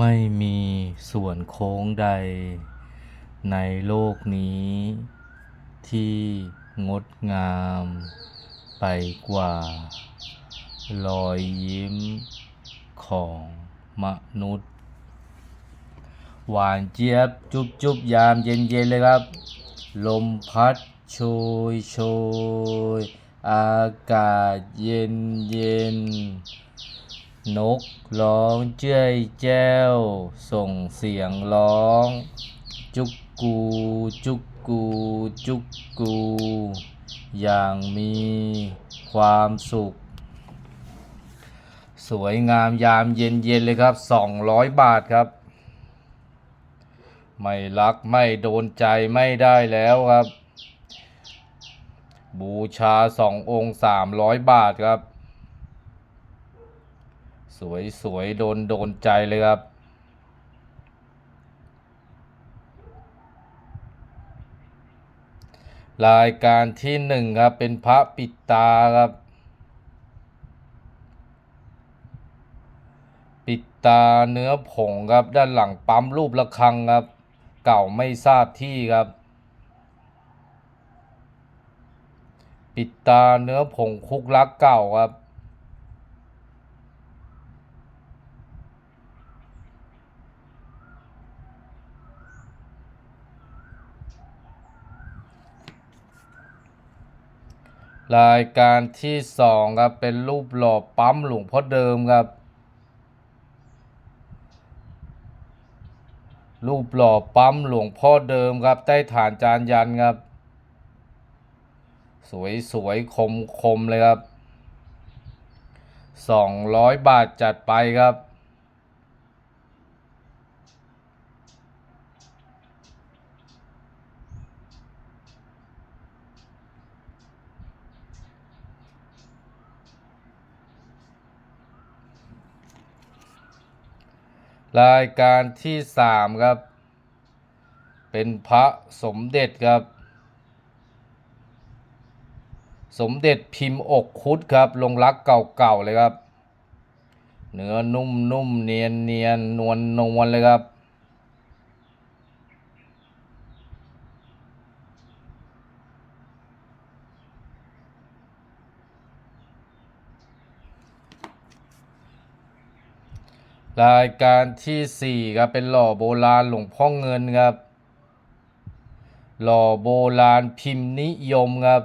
ไม่มีส่วนโค้งใด ในโลกนี้ ที่งดงามไปกว่า รอยยิ้มของมนุษย์ หวานเจี๊ยบจุบจุบยามเย็นเย็นๆเลยครับ ลมพัดโชยโชยอากาศเย็นเย็น นกร้องเจ้ยแจ้ว ส่งเสียงร้อง จุกกู จุกกู จุกกู อย่างมีความสุข สวยงามยามเย็นเย็นเลยครับ 200 บาทครับ ไม่รักไม่โดนใจไม่ได้แล้วครับ บูชาสององค์สามร้อยบาทครับ สวยสวยโดนโดนใจเลยครับ รายการที่หนึ่งครับ เป็นพระปิดตาครับ ปิดตาเนื้อผงครับ ด้านหลังปั๊มรูประฆังครับ เก่าไม่ทราบที่ครับปิดตาเนื้อผงคุกลักเก่าครับ รายการที่สองครับเป็นรูปหล่อปั๊มหลวงพ่อเดิมครับ รูปหล่อปั๊มหลวงพ่อเดิมครับใต้ฐานจานยันครับ สวยสวยคมคมเลยครับสองร้อยบาทจัดไปครับ รายการที่สามครับ เป็นพระสมเด็จครับ สมเด็จพิมพ์อกคุดครับ ลงรักเก่าๆเลยครับ เนื้อนุ่มๆเนียนๆนนวลนวลเลยครับ รายการที่สี่ครับ เป็นหล่อโบราณหลวงพ่อเงินครับ หล่อโบราณพิมพ์นิยมครับ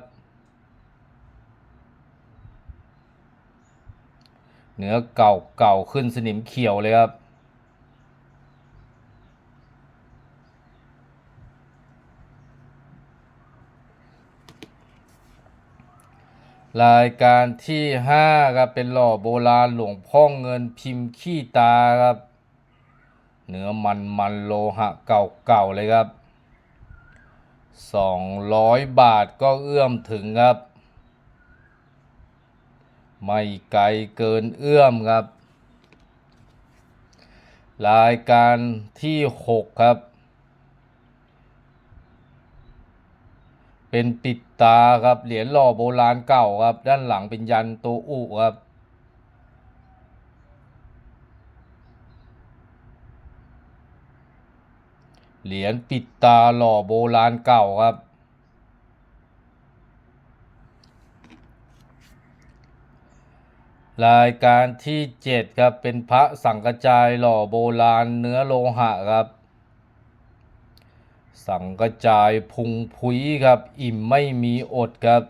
เนื้อเก่าเก่าขึ้นสนิมเขียวเลยครับ รายการที่ห้าครับเป็นหล่อโบราณหลวงพ่อเงินพิมพ์ขี้ตาครับ เนื้อมันมันโลหะเก่าๆเลยครับสองร้อยบาทก็เอื้อมถึงครับ ไม่ไกลเกินเอื้อมครับ รายการที่หกครับ เป็นปิดตาครับเหรียญหล่อโบราณเก่าครับ ด้านหลังเป็นยันโตอุครับเหรียญปิดตาหล่อโบราณเก่าครับ รายการที่เจ็ดครับ เป็นพระสังกจายหล่อโบราณเนื้อโลหะครับ สังกระจายพุงพุยครับ อิ่มไม่มีอดครับ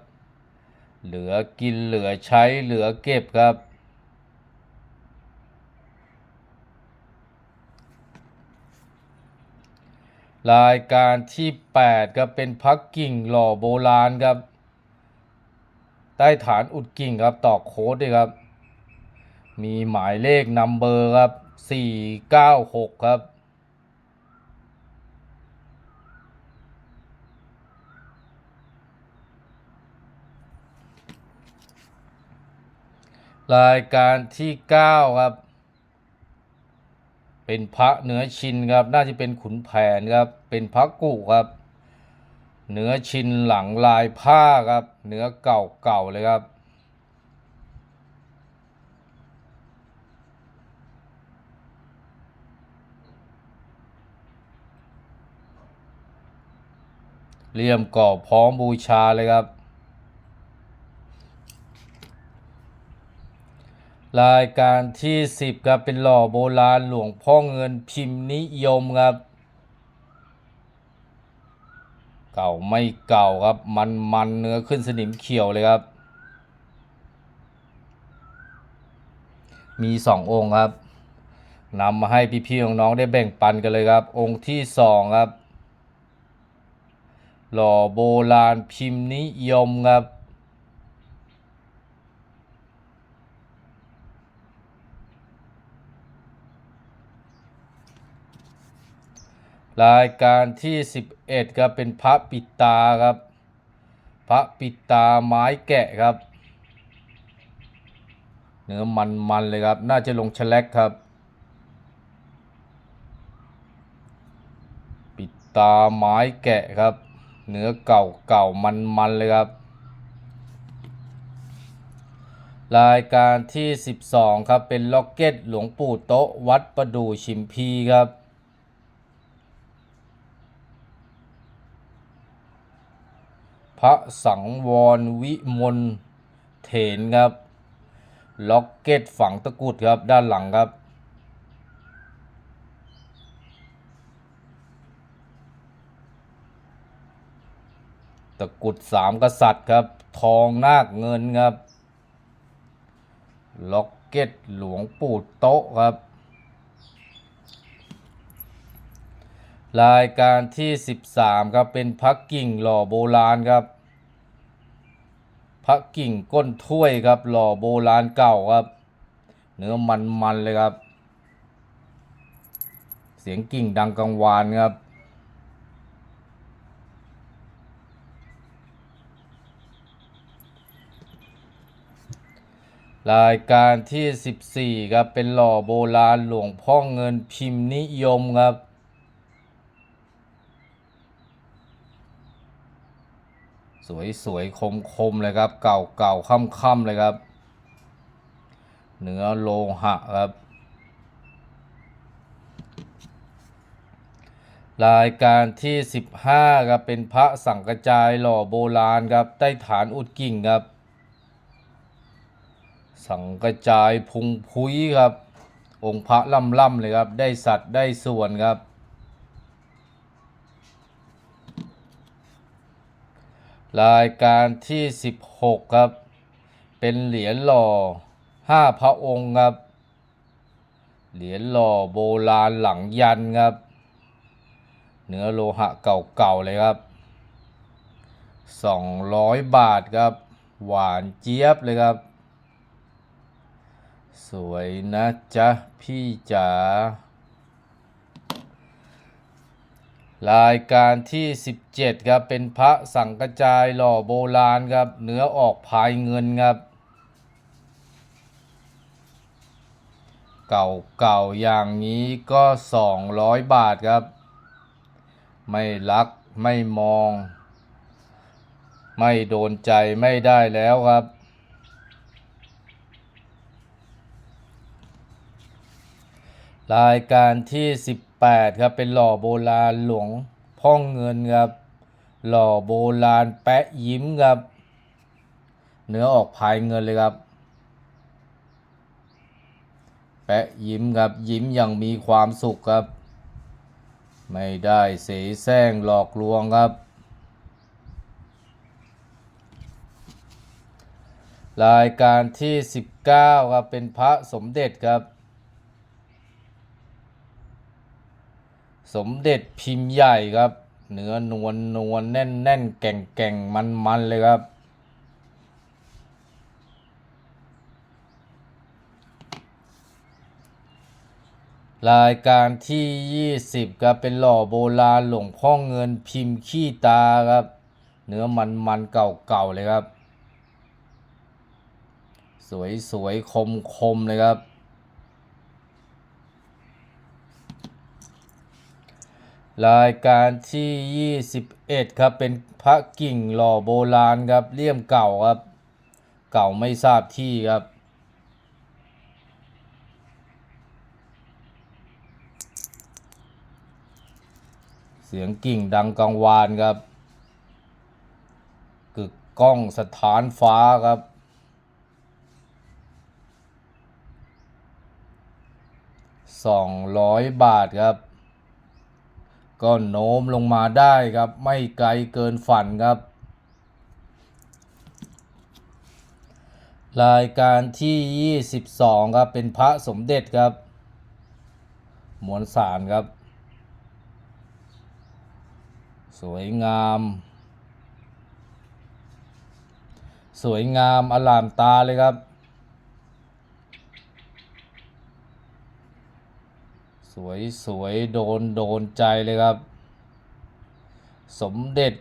เหลือกินเหลือใช้เหลือเก็บครับ รายการที่ 8 ครับ เป็นพักกิ่งหล่อโบราณครับ ใต้ฐานอุดกิ่งครับต่อโค้ดด้วยครับ มีหมายเลขนัมเบอร์ครับ 496 ครับ รายการที่ 9 ครับ เป็นพระเหนือชินครับ น่าจะเป็นขุนแผนครับ เป็นพระกุครับ เหนือชินหลังลายผ้าครับ เหนือเก่าเก่าเลยครับเรียมกรอบพร้อมบูชาเลยครับ รายการที่ 10ครับเป็นหล่อโบราณหลวงพ่อเงินพิมพ์นิยมครับ เก่าไม่เก่าครับมันมันเนื้อขึ้นสนิมเขียวเลยครับ มีสององค์ครับนำมาให้พี่ๆน้องๆได้แบ่งปันกันเลยครับ องค์ที่สองครับ หล่อโบราณพิมพ์นิยมครับ รายการที่ 11ครับเป็นพระปิตาครับ พระปิตาไม้แกะครับ เนื้อมันๆเลยครับ น่าจะลงแฉลกครับ ปิตาไม้แกะครับ เนื้อเก่าเก่ามันๆเลยครับ รายการที่ 12 ครับเป็นล็อกเก็ตหลวงปู่โต๊ะวัดประดู่ชิมพีครับ พระสังวรวิมลเถนครับ ล็อกเก็ตฝังตะกุดครับ ด้านหลังครับ ตะกุดสามกษัตริย์ครับ ทองนาคเงินครับ ล็อกเก็ตหลวงปู่โต๊ะครับ รายการที่ 13 ครับ เป็นพักกิ่งหล่อโบราณครับพักกิ่งก้นถ้วยครับ หล่อโบราณเก่าครับ เนื้อมันๆเลยครับ เสียงกิ่งดังกังวานครับรายการที่ 14 ครับ เป็นหล่อโบราณหลวงพ่อเงินพิมพ์นิยมครับ สวยสวยคมๆ เลยครับ เก่าเก่าค่ำๆ เลยครับ เนื้อโลหะครับ รายการที่ 15 ครับ เป็นพระสังกระจายหล่อโบราณครับ ใต้ฐานอุดกิ่งครับ สังกระจายพุงพุ้ยครับ องค์พระล่ำๆ เลยครับ ได้สัตว์ได้ส่วนครับ รายการที่ 16 ครับ เป็นเหรียญหล่อห้าพระองค์ครับ เหรียญหล่อโบราณหลังยันครับ เนื้อโลหะเก่าๆเลยครับ 200 บาทครับ หวานเจี๊ยบเลยครับ สวยนะจ๊ะพี่จ๋า รายการที่ 17ครับเป็นพระสังกระจายหล่อโบราณครับเนื้อออกพายเงินครับ เก่าๆอย่างนี้ก็ 200 บาทครับ ไม่รักไม่มอง ไม่โดนใจไม่ได้แล้วครับ รายการที่ 18 ครับ เป็นหล่อโบราณหลวงพ่องเงินครับ หล่อโบราณแปะยิ้มครับ เนื้อออกพายเงินเลยครับ แปะยิ้มครับ ยิ้มอย่างมีความสุขครับ ไม่ได้เสแสร้งหลอกลวงครับ รายการที่ 19 ครับ เป็นพระสมเด็จครับ สมเด็จพิมพ์ใหญ่ครับ เนื้อนวลนวลแน่นแน่นแก่งแก่งมันมันเลยครับ รายการที่ 20ครับเป็นหล่อโบราณหลวงพ่อเงินพิมพ์ขี้ตาครับ เนื้อมันมันเก่าๆเลยครับ สวยสวยคมคมๆเลยครับ รายการที่ 21 ครับ เป็นพระกิ่งหล่อโบราณครับเลี่ยมเก่าครับ เก่าไม่ทราบที่ครับ เสียงกิ่งดังกังวานครับกล้องสถานฟ้าครับสองร้อยบาทครับ ก็โน้มลงมาได้ครับ ไม่ไกลเกินฝันครับ รายการที่ 22 ครับ เป็นพระสมเด็จครับ มวลสารครับ สวยงาม สวยงามอลามตาเลยครับ สวยสวยโดนโดนใจเลยครับ สมเด็จ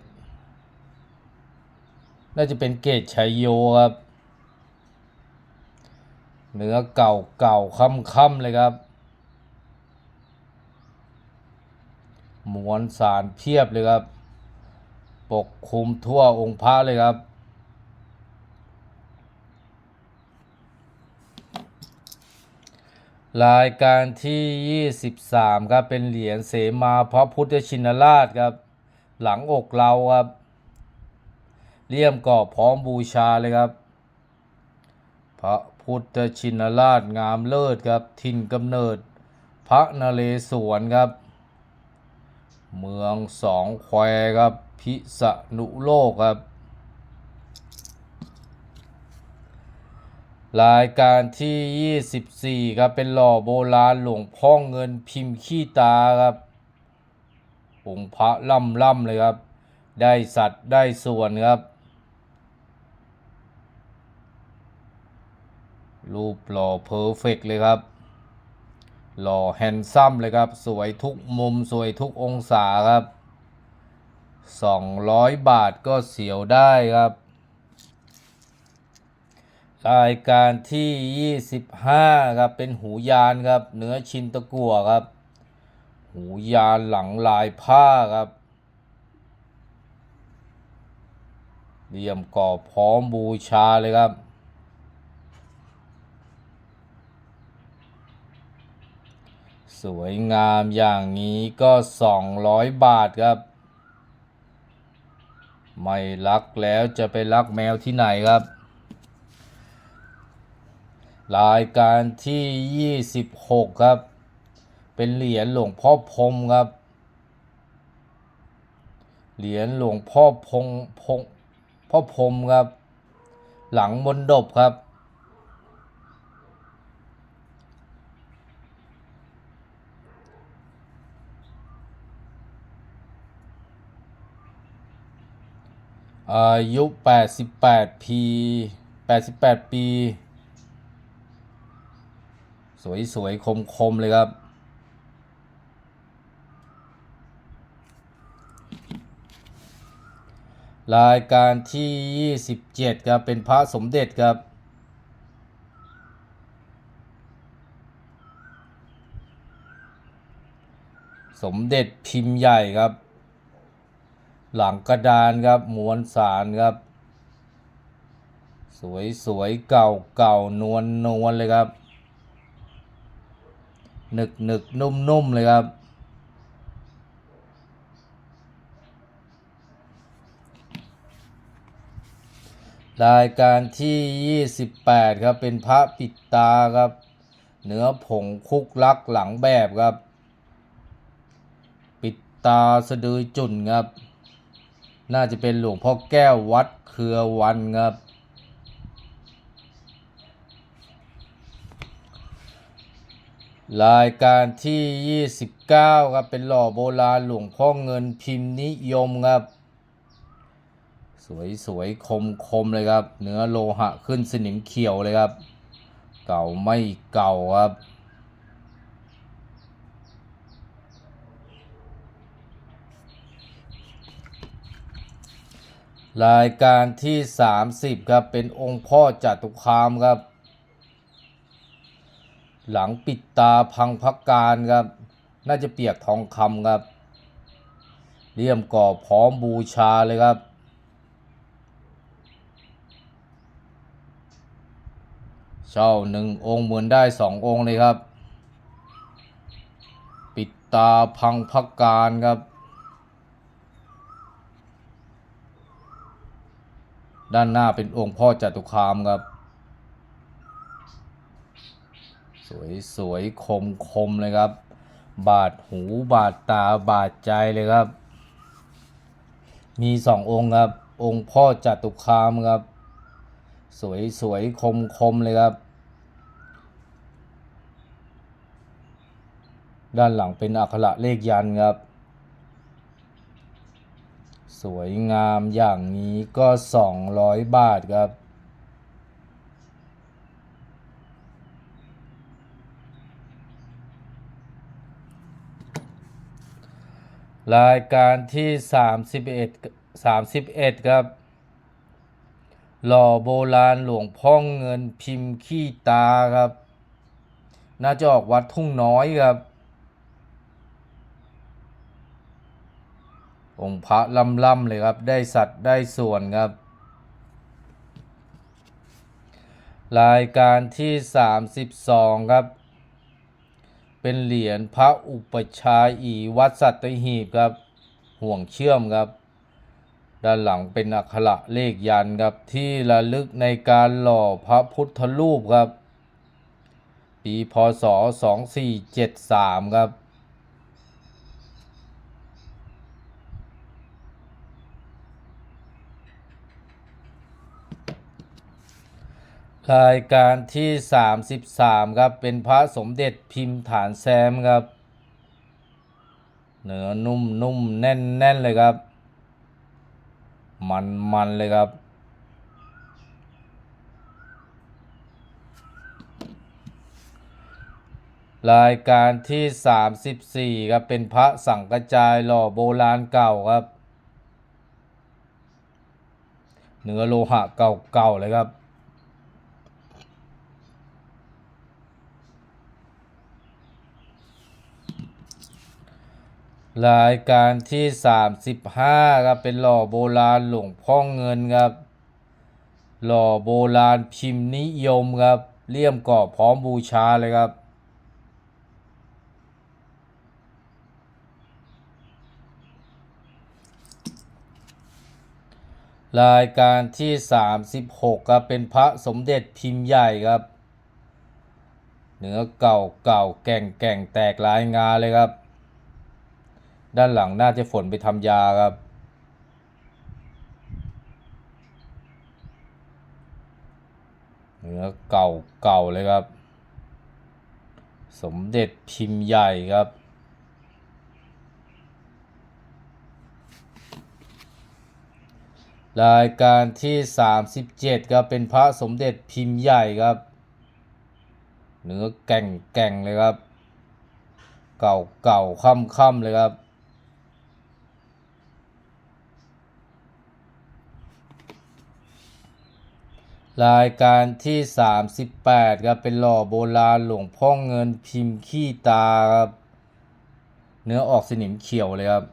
น่าจะเป็นเกตชัยโยครับ เนื้อเก่าเก่าค่ำค่ำๆเลยครับมวลสารเพียบเลยครับ ปกคลุมทั่วองค์พระเลยครับ รายการที่ 23 ครับ เป็นเหรียญเสมาพระพุทธชินราชครับ หลังอกเราครับเลี่ยมกรอบพร้อมบูชาเลยครับ พระพุทธชินราชงามเลิศครับ ถิ่นกำเนิด พระนเรศวรครับ เมืองสองแควครับ พิษณุโลกครับ รายการที่ 24 ครับเป็นหล่อโบราณหลวงพ่อเงินพิมพ์ขี้ตาครับองค์พระล่ำล่ำเลยครับ ได้สัตว์ได้ส่วนครับรูปหล่อเพอร์เฟกต์เลยครับ หล่อแฮนซัมเลยครับ สวยทุกมุมสวยทุกองศาครับ 200 บาทก็เสียวได้ครับ รายการที่ 25ครับเป็นหูยานครับเนื้อชินตะกั่วครับ หูยานหลังลายผ้าครับเหลี่ยมกรอบพร้อมบูชาเลยครับ สวยงามอย่างนี้ก็ 200 บาทครับ ไม่รักแล้วจะไปรักแมวที่ไหนครับ รายการที่ 26 ครับ เป็นเหรียญหลวงพ่อพรมครับ เหรียญหลวงพ่อพงพงพ่อพรมครับ หลังมนดบครับ อายุ 88 ปี 88 ปี สวยสวยคมคมๆ เลยครับ รายการที่ 27 ครับ เป็นพระสมเด็จครับสมเด็จพิมพ์ใหญ่ครับ หลังกระดานครับมวลสารครับ สวยสวยเก่าเก่านวลนวลเลยครับ หนึกหนึกนุ่มนุ่มเลยครับ รายการที่ 28 ครับ เป็นพระปิดตาครับ เนื้อผงคุกลักหลังแบบครับ ปิดตาสะดือจุ่นครับ น่าจะเป็นหลวงพ่อแก้ววัดเครือวันครับ รายการที่ 29 ครับ เป็นหล่อโบราณหลวงพ่อเงินพิมพ์นิยมครับ สวยสวยคมคมเลยครับ เนื้อโลหะขึ้นสนิมเขียวเลยครับ เก่าไม่เก่าครับ รายการที่ 30 ครับ เป็นองค์พ่อจตุคามครับ หลังปิดตาพังพักการครับ น่าจะเปียกทองคำครับเลี่ยมก่อพร้อมบูชาเลยครับ เช่าหนึ่งองค์เหมือนได้สององค์เลยครับ ปิดตาพังพักการครับ ด้านหน้าเป็นองค์พ่อจตุคามครับ สวยสวยคมคมเลยครับ บาดหูบาดตาบาดใจเลยครับ มีสององค์ครับ องค์พ่อจตุคามครับ สวยสวยคมคมเลยครับ ด้านหลังเป็นอักขระเลขยันครับสวยงามอย่างนี้ก็ 200 บาทครับ รายการที่ 31 31 ครับ หล่อโบราณหลวงพ่อเงินพิมพ์ขี้ตาครับ น่าจะออกวัดทุ่งน้อยครับ องค์พระล่ำๆเลยครับ ได้สัตว์ได้ส่วนครับ รายการที่ 32 ครับ เป็นเหรียญพระอุปชาอีวัดสัตหีบครับ ห่วงเชื่อมครับ ด้านหลังเป็นอักขระเลขยันครับ ที่ระลึกในการหล่อพระพุทธรูปครับ ปีพศ 2473 ครับ รายการที่ 33 ครับ เป็นพระสมเด็จพิมพ์ฐานแซมครับ เนื้อนุ่มนุ่มแน่นแน่นเลยครับ มันมันเลยครับ รายการที่ 34 ครับ เป็นพระสังกระจายหล่อโบราณเก่าครับ เนื้อโลหะเก่าๆเลยครับ รายการที่ 35ครับเป็นหล่อโบราณหลวงพ่อเงินครับ หล่อโบราณพิมพ์นิยมครับ เลี่ยมกรอบพร้อมบูชาเลยครับ รายการที่ 36ครับเป็นพระสมเด็จพิมพ์ใหญ่ครับ เนื้อเก่าเก่าแก่งแก่งแตกลายงาเลยครับ ด้านหลังน่าจะฝนไปทำยาครับ เนื้อเก่าเก่าเลยครับ สมเด็จพิมพ์ใหญ่ครับ รายการที่ 37ครับเป็นพระสมเด็จพิมพ์ใหญ่ครับ เนื้อแก่งแก่งเลยครับ เก่าเก่าค่ำค่ำเลยครับ รายการที่ 38ครับเป็นหล่อโบราณหลวงพ่อเงินพิมพ์ขี้ตาครับเนื้อออกสนิมเขียวเลยครับ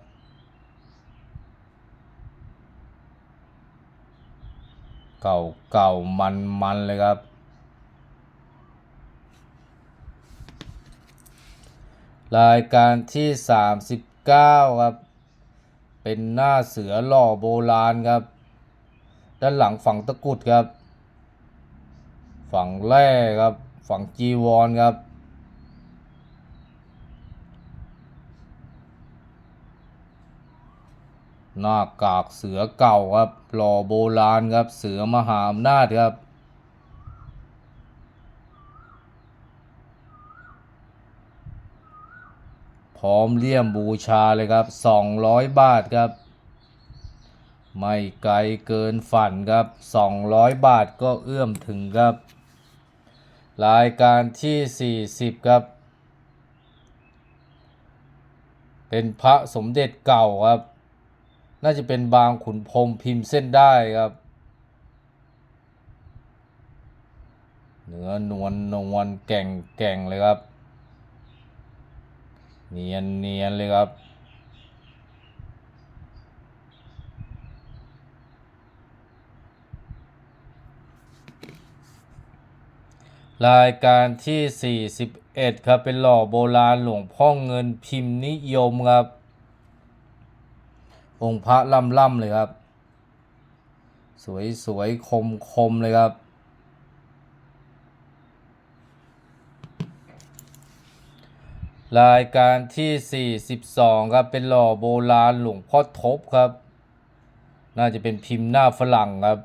เก่าเก่ามันมันเลยครับ รายการที่ 39 ครับ เป็นหน้าเสือหล่อโบราณครับ ด้านหลังฝังตะกุดครับ ฝั่งแร่ครับ ฝั่งจีวรครับ หน้ากากเสือเก่าครับหล่อโบราณครับ เสือมหาอำนาจครับพร้อมเลี่ยมบูชาเลยครับ 200 บาทครับ ไม่ไกลเกินฝันครับ 200 บาทก็เอื้อมถึงครับ รายการที่ 40 ครับ เป็นพระสมเด็จเก่าครับ น่าจะเป็นบางขุนพรมพิมพ์เส้นได้ครับ เนื้อนวลนวลแก่งแก่งเลยครับ เนียนเนียนเลยครับ รายการที่ 41 ครับ เป็นหล่อโบราณหลวงพ่อเงินพิมพ์นิยมครับ องค์พระล่ำๆเลยครับ สวยสวยคมคมๆเลยครับ รายการที่ 42 ครับ เป็นหล่อโบราณหลวงพ่อทบครับ น่าจะเป็นพิมพ์หน้าฝรั่งครับ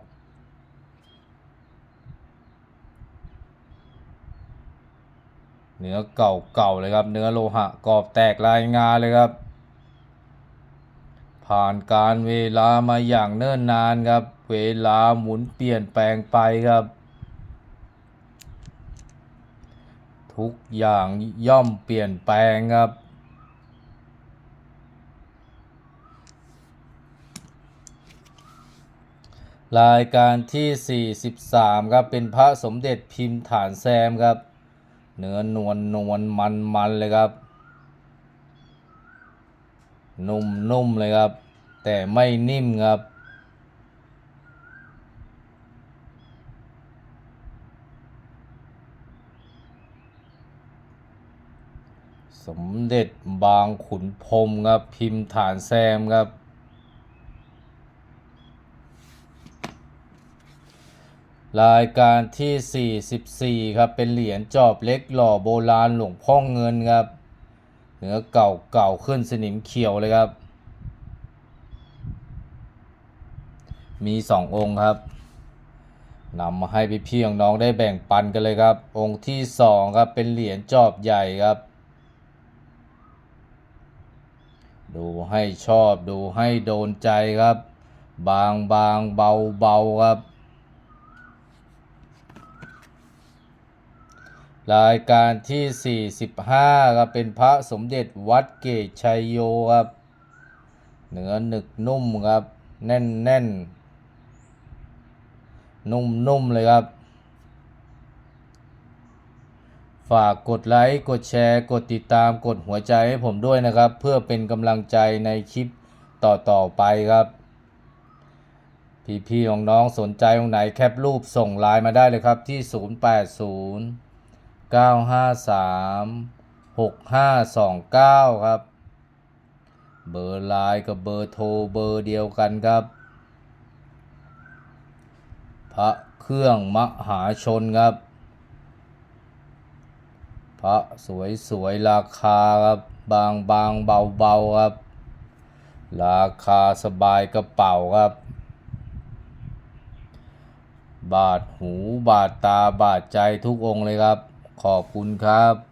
เนื้อเก่าๆเลยครับ เนื้อโลหะกรอบแตกลายงาเลยครับ ผ่านการเวลามาอย่างเนิ่นนานครับ เวลาหมุนเปลี่ยนแปลงไปครับ ทุกอย่างย่อมเปลี่ยนแปลงครับรายการที่ 43 ครับ เป็นพระสมเด็จพิมพ์ฐานแซมครับ เนื้อนวลนวลมันมันเลยครับ นุ่มนุ่มเลยครับ แต่ไม่นิ่มครับ สมเด็จบางขุนพรมครับ พิมพ์ฐานแซมครับ รายการที่ 44 ครับ เป็นเหรียญจอบเล็กหล่อโบราณหลวงพ่อเงินครับเนื้อเก่าเก่าขึ้นสนิมเขียวเลยครับ มีสององค์ครับนำมาให้พี่พี่ๆน้องๆได้แบ่งปันกันเลยครับ องค์ที่สองครับ เป็นเหรียญจอบใหญ่ครับ ดูให้ชอบดูให้โดนใจครับ บางบางเบาเบาครับ รายการที่ 45ครับเป็นพระสมเด็จวัดเกตชัยโยครับเนื้อหนึกนุ่มครับ แน่นแน่นนุ่มนุ่มเลยครับ ฝากกดไลค์กดแชร์ กดติดตามกดหัวใจให้ผมด้วยนะครับ เพื่อเป็นกำลังใจในคลิปต่อๆไปครับ พี่ๆน้องๆสนใจตรงไหนแคปรูปส่งไลน์มาได้เลยครับที่ 080 953 6529 ครับ เบอร์ไลน์กับเบอร์โทรเบอร์เดียวกันครับ พระเครื่องมหาชนครับ พระสวยสวยๆราคาครับ บางบางเบาเบาครับ ราคาสบายกระเป๋าครับบาดหูบาดตาบาดใจทุกองเลยครับ ขอบคุณครับ